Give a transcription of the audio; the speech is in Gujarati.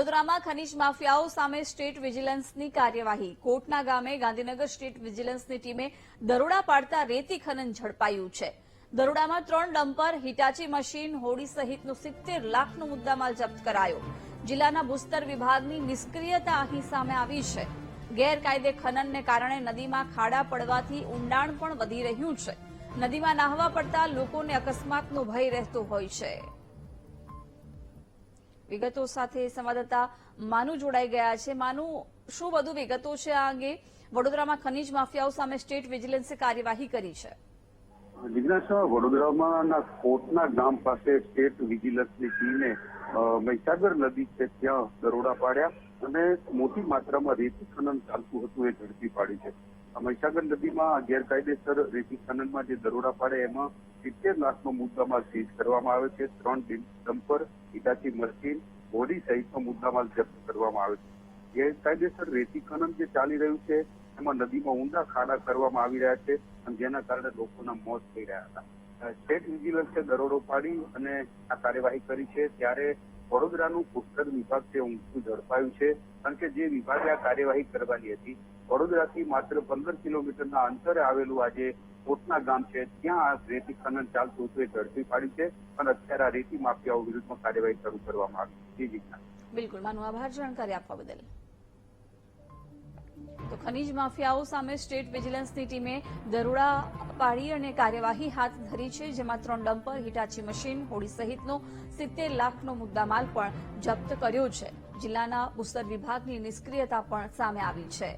વડોદરામાં ખનીજ માફિયાઓ સામે સ્ટેટ વિજિલન્સની કાર્યવાહી. કોટના ગામે ગાંધીનગર સ્ટેટ વિજિલન્સની ટીમે દરોડા પાડતા રેતી ખનન ઝડપાયું છે. દરોડામાં ત્રણ ડમ્પર, હિટાચી મશીન, હોડી સહિતનું સિત્તેર લાખનો મુદ્દામાલ જપ્ત કરાયો. જિલ્લાના ભૂસ્તર વિભાગની નિષ્ક્રિયતા અહીં સામે આવી છે. ગેરકાયદે ખનનને કારણે નદીમાં ખાડા પડવાથી ઊંડાણ પણ વધી રહ્યું છે. નદીમાં નાહવા પડતા લોકોને અકસ્માતનો ભય રહેતો હોય છે. વિગતો સાથે સંવાદદાતા માનુ જોડાઈ ગયા છે. માનુ, શું વધુ વિગતો છે આ અંગે? વડોદરામાં ખનીજ માફિયાઓ સામે સ્ટેટ વિજિલન્સે કાર્યવાહી કરી છે. જિજ્ઞાસા વડોદરામાં કોટના ગામ પાસે સ્ટેટ વિજિલન્સની ટીમે મહીસાગર નદી છે ત્યાં દરોડા પાડ્યા અને મોટી માત્રામાં રેતી ખનન ચાલતું હતું એ ઝડપી પાડી છે. મહીસાગર નદીમાં ગેરકાયદેસર રેતી ખનનમાં જે દરોડા પાડે એમાં સિત્તેર લાખનો મુદ્દામાલ સીઝ કરવામાં આવે છે. ત્રણ ડમ્પર ઇટાચી મશીન હોડી સહિતનો મુદ્દામાલ જપ્ત કરવામાં આવે છે. ગેરકાયદેસર રેતી ખનન જે ચાલી રહ્યું છે, એમાં નદીમાં ઊંડા ખાડા કરવામાં આવી રહ્યા છે અને જેના કારણે લોકોના મોત થઈ રહ્યા હતા. સ્ટેટ વિજિલન્સે દરોડો પાડી અને આ કાર્યવાહી કરી છે. ત્યારે વડોદરાનું પુસ્તક વિભાગ તે ઊંચું ઝડપાયું છે? કારણ કે જે વિભાગે આ કાર્યવાહી કરવાની હતી, વડોદરાથી માત્ર પંદર કિલોમીટરના અંતરે આવેલું આજે કોટના ગામ છે, ત્યાં આ રેતી ખનન ચાલતું હતું એ ઝડપી પાડ્યું છે અને અત્યારે આ રેતી માફિયાઓ વિરુદ્ધમાં કાર્યવાહી શરૂ કરવામાં આવી છે. બિલકુલ. માનો આભાર. જાણકારી આપવા બદલ. ખનીજ માફિયાઓ સામે સ્ટેટ વિજિલન્સની ટીમે દરોડા પાડી અને કાર્યવાહી હાથ ધરી છે, જેમાં ત્રણ ડમ્પર, હિટાચી મશીન, હોડી સહિતનો સિત્તેર લાખનો મુદ્દામાલ પણ જપ્ત કર્યો છે. જિલ્લાના ઉસ્તર વિભાગની નિષ્ક્રિયતા પણ સામે આવી છે.